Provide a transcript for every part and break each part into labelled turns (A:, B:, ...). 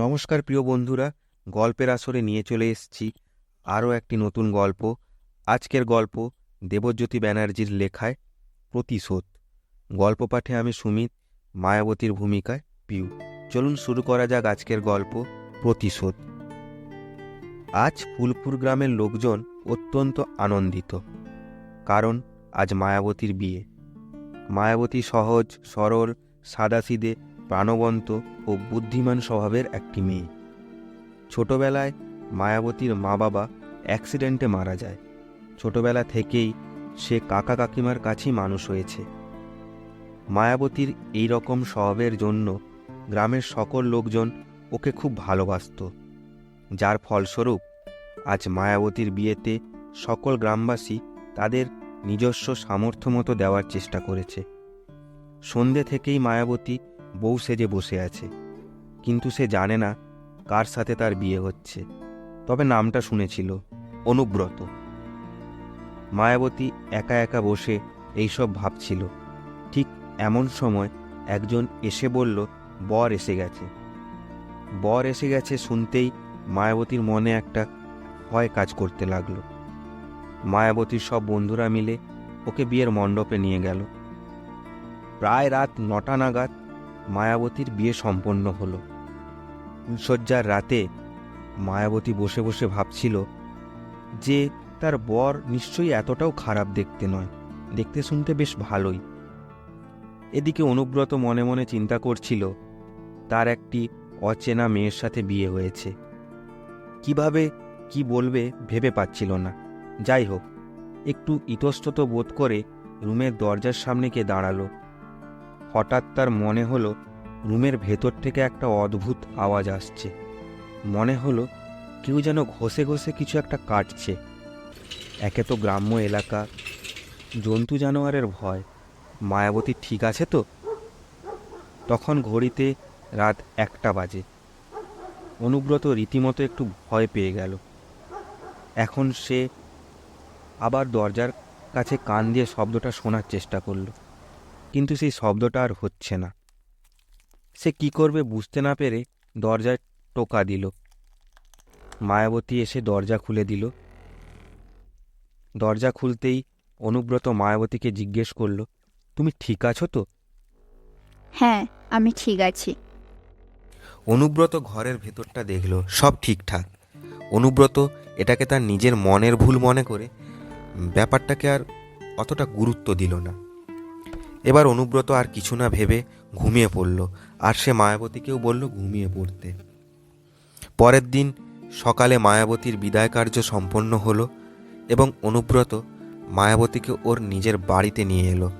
A: নমস্কার প্রিয় বন্ধুরা, গল্পের আসরে নিয়ে চলে এসেছি আরও একটি নতুন গল্প। আজকের গল্প দেবজ্যোতি ব্যানার্জির লেখায় প্রতিশোধ। গল্প পাঠে আমি সুমিত, মায়াবতীর ভূমিকায় পিউ। চলুন শুরু করা যাক আজকের গল্প প্রতিশোধ। আজ ফুলপুর গ্রামের লোকজন অত্যন্ত আনন্দিত, কারণ আজ মায়াবতীর বিয়ে। মায়াবতী সহজ, সরল সাদাসিদে প্রাণবন্ত ও বুদ্ধিমান স্বভাবের একটি মেয়ে। ছোটবেলায় মায়াবতীর মা বাবা অ্যাক্সিডেন্টে মারা যায়। ছোটবেলা থেকেই সে কাকা কাকিমার কাছেই মানুষ হয়েছে। মায়াবতীর এই রকম স্বভাবের জন্য গ্রামের সকল লোকজন ওকে খুব ভালোবাসত। যার ফলস্বরূপ আজ মায়াবতীর বিয়েতে সকল গ্রামবাসী তাদের নিজস্ব সামর্থ্য মতো দেওয়ার চেষ্টা করেছে। সন্ধে থেকেই মায়াবতী বউ সেজে বসে আছে। কিন্তু সে জানে না কার সাথে তার বিয়ে হচ্ছে। তবে নামটা শুনেছিল, অনুব্রত। মায়াবতী একা একা বসে এইসব ভাবছিল। ঠিক এমন সময় একজন এসে বলল, বর এসে গেছে। বর এসে গেছে শুনতেই মায়াবতীর মনে একটা ভয় কাজ করতে লাগল। মায়াবতীর সব বন্ধুরা মিলে ওকে বিয়ের মণ্ডপে নিয়ে গেল। প্রায় রাত নটা নাগাদ মায়াবতীর বিয়ে সম্পন্ন হলো। ফুলশয্যার রাতে মায়াবতী বসে বসে ভাবছিল যে তার বর নিশ্চয়ই এতটাও খারাপ দেখতে নয়। দেখতে শুনতে বেশ ভালোই। এদিকে অনুব্রত মনে মনে চিন্তা করছিল, তার একটি অচেনা মেয়ের সাথে বিয়ে হয়েছে। কীভাবে, কি বলবে ভেবে পাচ্ছিল না। যাই হোক, একটু ইতস্তত বোধ করে রুমের দরজার সামনে গিয়ে দাঁড়াল। হঠাৎ তার মনে হলো রুমের ভেতর থেকে একটা অদ্ভুত আওয়াজ আসছে। মনে হলো কেউ যেন ঘষে ঘষে কিছু একটা কাটছে। একে তো গ্রাম্য এলাকা। জন্তু জানোয়ারের ভয়। মায়াবতী ঠিক আছে তো? তখন ঘড়িতে রাত একটা বাজে। অনুব্রত রীতিমতো একটু ভয় পেয়ে গেল। এখন সে আবার দরজার কাছে কান দিয়ে শব্দটা শোনার চেষ্টা করল। কিন্তু সেই শব্দটা আর হচ্ছে না। সে কি করবে বুঝতে না পেরে দরজায় টোকা দিল। মায়াবতী এসে দরজা খুলে দিল। দরজা খুলতেই অনুব্রত মায়াবতীকে জিজ্ঞেস করল তুমি ঠিক আছো তো?
B: হ্যাঁ আমি ঠিক আছি।
A: অনুব্রত ঘরের ভেতরটা দেখল সব ঠিকঠাক। অনুব্রত এটাকে তার নিজের মনের ভুল মনে করে ব্যাপারটাকে আর অতটা গুরুত্ব দিল না। এবার অনুব্রত আর কিছু না ভেবে ঘুমিয়ে পড়ল, আর সে মায়াবতীকেও বলল ঘুমিয়ে পড়তে। পরের দিন সকালে মায়াবতীর বিদায় কার্য সম্পন্ন হলো এবং অনুব্রত মায়াবতীকে ওর নিজের বাড়িতে নিয়ে এলো।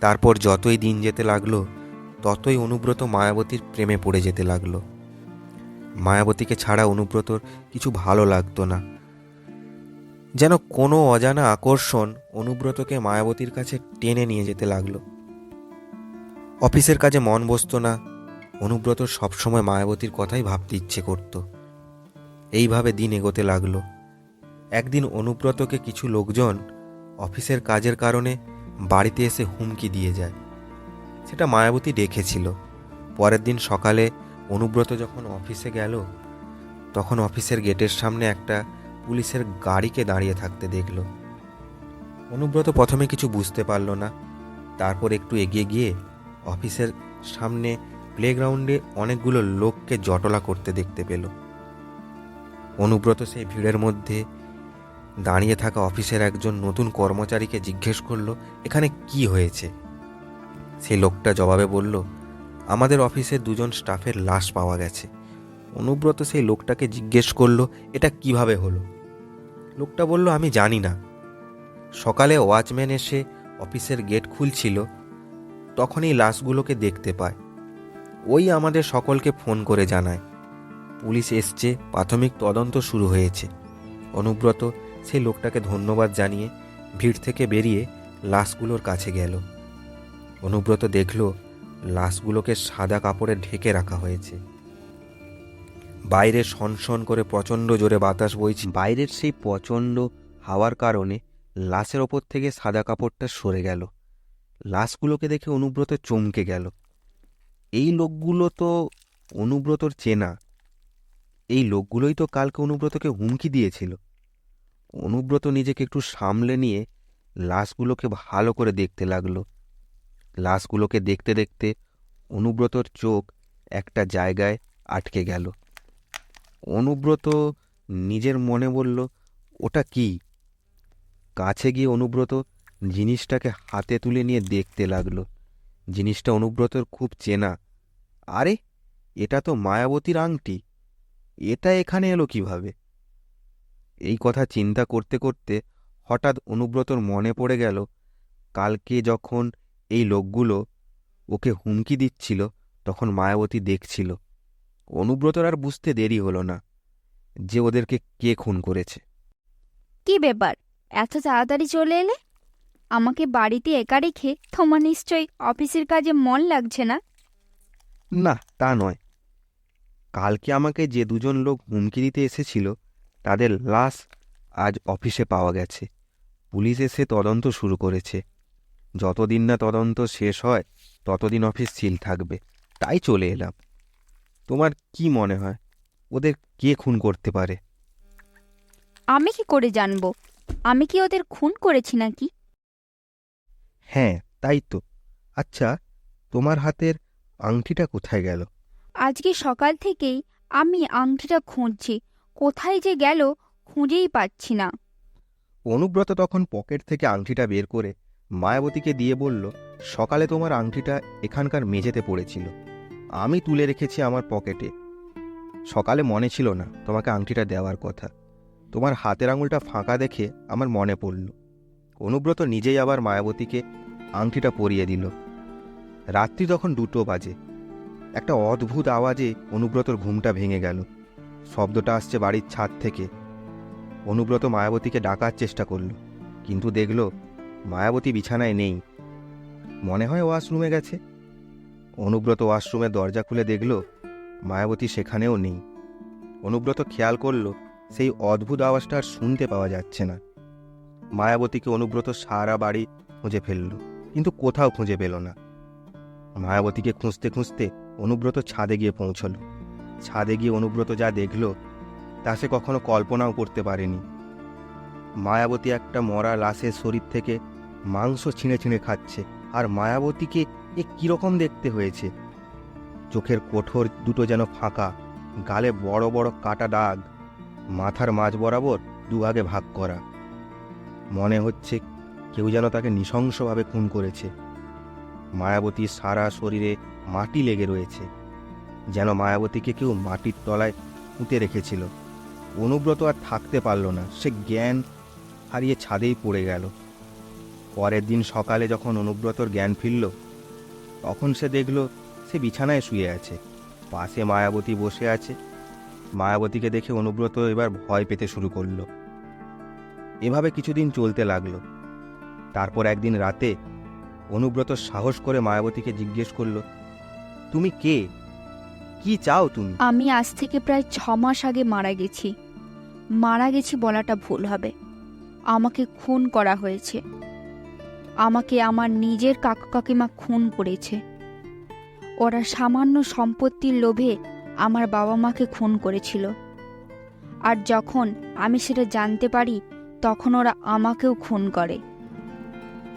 A: তারপর যতই দিন যেতে লাগল, ততই অনুব্রত মায়াবতীর প্রেমে পড়ে যেতে লাগল। মায়াবতীকে ছাড়া অনুব্রতর কিছু ভালো লাগতো না। যেন কোনো অজানা আকর্ষণ অনুব্রতকে মায়াবতীর কাছে টেনে নিয়ে যেতে লাগল। অফিসের কাজে মন বসতো না। অনুব্রত সবসময় মায়াবতীর কথাই ভাবতে ইচ্ছে করত। এইভাবে দিন এগোতে লাগল। একদিন অনুব্রতকে কিছু লোকজন অফিসের কাজের কারণে বাড়িতে এসে হুমকি দিয়ে যায়। সেটা মায়াবতী দেখেছিল। পরের দিন সকালে অনুব্রত যখন অফিসে গেল, তখন অফিসের গেটের সামনে একটা পুলিশের গাড়িকে দাঁড়িয়ে থাকতে দেখল। অনুব্রত প্রথমে কিছু বুঝতে পারল না। তারপর একটু এগিয়ে গিয়ে অফিসের সামনে প্লেগ্রাউন্ডে অনেকগুলো লোককে জটলা করতে দেখতে পেল। অনুব্রত সেই ভিড়ের মধ্যে দাঁড়িয়ে থাকা অফিসের একজন নতুন কর্মচারীকে জিজ্ঞেস করল, এখানে কি হয়েছে? সেই লোকটা জবাবে বলল, আমাদের অফিসে দুজন স্টাফের লাশ পাওয়া গেছে। অনুব্রত সেই লোকটাকে জিজ্ঞেস করল, এটা কীভাবে হলো? লোকটা বলল, আমি জানি না। সকালে ওয়াচম্যান এসে অফিসের গেট খুলছিল। তখনই লাশগুলোকে দেখতে পায়। ওই আমাদের সকলকে ফোন করে জানায়। পুলিশ এসছে, প্রাথমিক তদন্ত শুরু হয়েছে। অনুব্রত সেই লোকটাকে ধন্যবাদ জানিয়ে ভিড় থেকে বেরিয়ে লাশগুলোর কাছে গেল। অনুব্রত দেখল, লাশগুলোকে সাদা কাপড়ে ঢেকে রাখা হয়েছে। বাইরে সনসন করে প্রচণ্ড জোরে বাতাস বইছে। বাইরের সেই প্রচণ্ড হাওয়ার কারণে লাশের ওপর থেকে সাদা কাপড়টা সরে গেল। লাশগুলোকে দেখে অনুব্রত চমকে গেল। এই লোকগুলো তো অনুব্রতর চেনা। এই লোকগুলোই তো কালকে অনুব্রতকে হুমকি দিয়েছিল। অনুব্রত নিজেকে একটু সামলে নিয়ে লাশগুলোকে ভালো করে দেখতে লাগল। লাশগুলোকে দেখতে দেখতে অনুব্রতর চোখ একটা জায়গায় আটকে গেল। অনুব্রত নিজের মনে বলল, ওটা কি? কাছে গিয়ে অনুব্রত জিনিসটাকে হাতে তুলে নিয়ে দেখতে লাগল। জিনিসটা অনুব্রতর খুব চেনা। আরে, এটা তো মায়াবতীর আংটি। এটা এখানে এলো কীভাবে? এই কথা চিন্তা করতে করতে হঠাৎ অনুব্রতর মনে পড়ে গেল, কালকে যখন এই লোকগুলো ওকে হুমকি দিচ্ছিল, তখন মায়াবতী দেখছিল। অনুব্রতর আর বুঝতে দেরি হলো না যে ওদেরকে কে খুন করেছে।
B: কি ব্যাপার? এত তাড়াতাড়ি চলে এলে? আমাকে বাড়িতে একা রেখে তোমার নিশ্চয়ই অফিসের কাজে মন লাগছে না?
A: না তা নয়। কালকে আমাকে যে দুজন লোক হুমকি দিতে এসেছিল তাদের লাশ আজ অফিসে পাওয়া গেছে। পুলিশ এসে তদন্ত শুরু করেছে। যতদিন না তদন্ত শেষ হয় ততদিন অফিস সিল থাকবে। তাই চলে এলাম। তোমার কি মনে হয়? ওদের কে খুন করতে পারে?
B: আমি কি করে জানব? আমি কি ওদের খুন করেছি নাকি?
A: হ্যাঁ তাই তো। আচ্ছা তোমার হাতের আংটিটা কোথায় গেল?
B: আজকে সকাল থেকেই আমি আংটিটা খুঁজছি। কোথায় যে গেল খুঁজেই পাচ্ছি না।
A: অনুব্রত তখন পকেট থেকে আংটিটা বের করে মায়াবতীকে দিয়ে বলল সকালে তোমার আংটিটা এখানকার মেঝেতে পড়েছিল। আমি তুলে রেখেছি আমার পকেটে। সকালে মনে ছিল না তোমাকে আংটিটা দেওয়ার কথা। তোমার হাতের আঙুলটা ফাঁকা দেখে আমার মনে পড়ল। অনুব্রত নিজেই আবার মায়াবতীকে আংটিটা পরিয়ে দিল। রাত্রি তখন দুটো বাজে। একটা অদ্ভুত আওয়াজে অনুব্রতর ঘুমটা ভেঙে গেল। শব্দটা আসছে বাড়ির ছাদ থেকে। অনুব্রত মায়াবতীকে ডাকার চেষ্টা করল, কিন্তু দেখল মায়াবতী বিছানায় নেই। মনে হয় ওয়াশরুমে গেছে। অনুব্রত ওয়াশরুমের দরজা খুলে দেখল মায়াবতী সেখানেও নেই। অনুব্রত খেয়াল করল, সেই অদ্ভুত আওয়াজটা আর শুনতে পাওয়া যাচ্ছে না। মায়াবতীকে অনুব্রত সারা বাড়ি খুঁজে ফেলল, কিন্তু কোথাও খুঁজে পেল না। মায়াবতীকে খুঁজতে খুঁজতে অনুব্রত ছাদে গিয়ে পৌঁছল। ছাদে গিয়ে অনুব্রত যা দেখল, তা সে কখনো কল্পনাও করতে পারেনি। মায়াবতী একটা মরা লাশের শরীর থেকে মাংস ছিঁড়ে ছিঁড়ে খাচ্ছে, আর মায়াবতীকে এ কীরকম দেখতে হয়েছে? চোখের কোঠর দুটো যেন ফাঁকা, গালে বড় বড় কাটা দাগ, মাথার মাঝ বরাবর দুভাগে ভাগ করা। মনে হচ্ছে কেউ যেন তাকে নৃশংসভাবে খুন করেছে। মায়াবতীর সারা শরীরে মাটি লেগে রয়েছে, যেন মায়াবতীকে কেউ মাটির তলায় পুঁতে রেখেছিল। অনুব্রত আর থাকতে পারল না, সে জ্ঞান হারিয়ে ছাদেই পড়ে গেল। পরের দিন সকালে যখন অনুব্রতর জ্ঞান ফিরল, তখন সে দেখল সে বিছানায় শুয়ে আছে, পাশে মায়াবতী বসে আছে। মায়াবতীকে দেখে অনুব্রত এবার ভয় পেতে শুরু করল। এভাবে কিছুদিন চলতে লাগল। তারপর একদিন রাতে অনুব্রত সাহস করে মায়াবতীকে জিজ্ঞেস করল, তুমি কে? কি চাও তুমি?
B: আমি আজ থেকে প্রায় ছ মাস আগে মারা গেছি। মারা গেছি বলাটা ভুল হবে। আমাকে খুন করা হয়েছে। আমাকে আমার নিজের কাকু কাকিমা খুন করেছে। ওরা সামান্য সম্পত্তির লোভে আমার বাবা মাকে খুন করেছিল। আর যখন আমি সেটা জানতে পারি তখন ওরা আমাকেও খুন করে।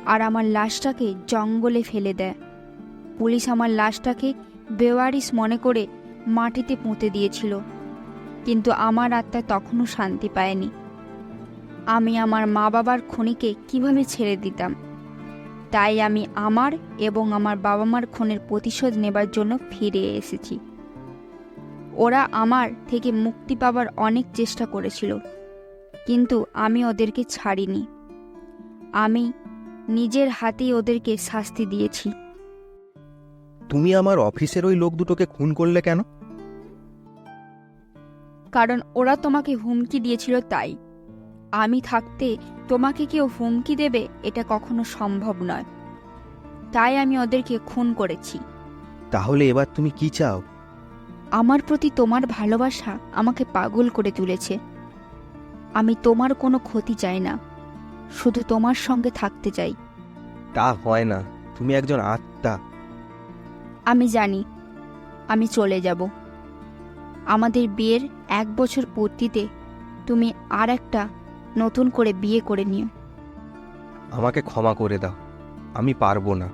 B: আর আমার লাশটাকে জঙ্গলে ফেলে দেয়। পুলিশ আমার লাশটাকে বেওয়ারিস মনে করে মাটিতে পুঁতে দিয়েছিল। কিন্তু আমার আত্মা তখনও শান্তি পায়নি। আমি আমার মা বাবার খুনিকে কীভাবে ছেড়ে দিতাম? তাই আমি আমার এবং আমার বাবা মার খুনের প্রতিশোধ নেবার জন্য ফিরে এসেছি। ওরা আমার থেকে মুক্তি পাবার অনেক চেষ্টা করেছিল। কিন্তু আমি ওদেরকে ছাড়িনি। আমি নিজের হাতেই ওদেরকে শাস্তি দিয়েছি।
A: তুমি আমার অফিসের ওই লোক দুটোকে খুন করলে কেন?
B: কারণ ওরা তোমাকে হুমকি দিয়েছিল তাই। আমি থাকতে তোমাকে কেউ হুমকি দেবে এটা কখনো সম্ভব নয়। তাই আমি ওদেরকে খুন করেছি।
A: তাহলে এবার তুমি কি চাও?
B: আমার প্রতি তোমার ভালোবাসা আমাকে পাগল করে তুলেছে। আমি তোমার কোনো ক্ষতি চাই না শুধু তোমার সঙ্গে থাকতে চাই।
A: তা হয় না তুমি একজন আত্মা।
B: আমি জানি আমি চলে যাব। আমাদের বিয়ের এক বছর পূর্তিতে তুমি আর একটা নতুন করে বিয়ে করে নিও।
A: আমাকে ক্ষমা করে দাও আমি পারব না।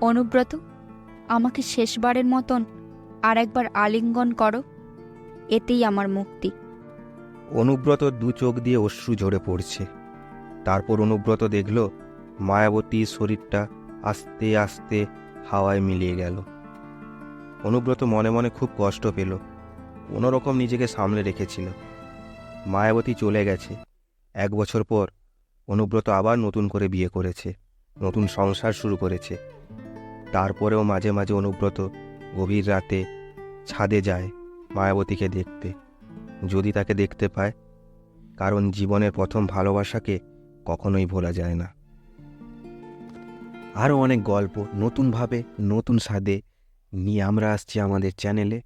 B: অনুব্রত আমাকে শেষবারের মতন আর একবার আলিঙ্গন করো এতেই আমার মুক্তি।
A: অনুব্রত দু চোখ দিয়ে অশ্রু ঝরে পড়ছে। তারপর অনুব্রত দেখল মায়াবতীর শরীরটা আস্তে আস্তে হাওয়ায় মিলিয়ে গেল। অনুব্রত মনে মনে খুব কষ্ট পেল। কোনোরকম নিজেকে সামলে রেখেছিল। মায়াবতী চলে গেছে। এক বছর পর অনুব্রত আবার নতুন করে বিয়ে করেছে, নতুন সংসার শুরু করেছে। তারপরেও মাঝে মাঝে অনুব্রত গভীর রাতে ছাদে যায় মায়াবতীকে দেখতে। যদি তাকে দেখতে পায়, কারণ জীবনের প্রথম ভালোবাসাকে কখনোই ভোলা যায় না। আরও অনেক গল্প নতুনভাবে, নতুন স্বাদে নিয়ে আমরা আসছি আমাদের চ্যানেলে।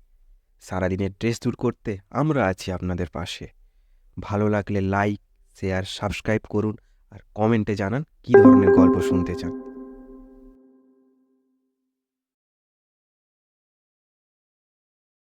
A: সারাদিনের ড্রেস দূর করতে আমরা আছি আপনাদের পাশে। ভালো লাগলে লাইক, শেয়ার, সাবস্ক্রাইব করুন আর কমেন্টে জানান কী ধরনের গল্প শুনতে চান।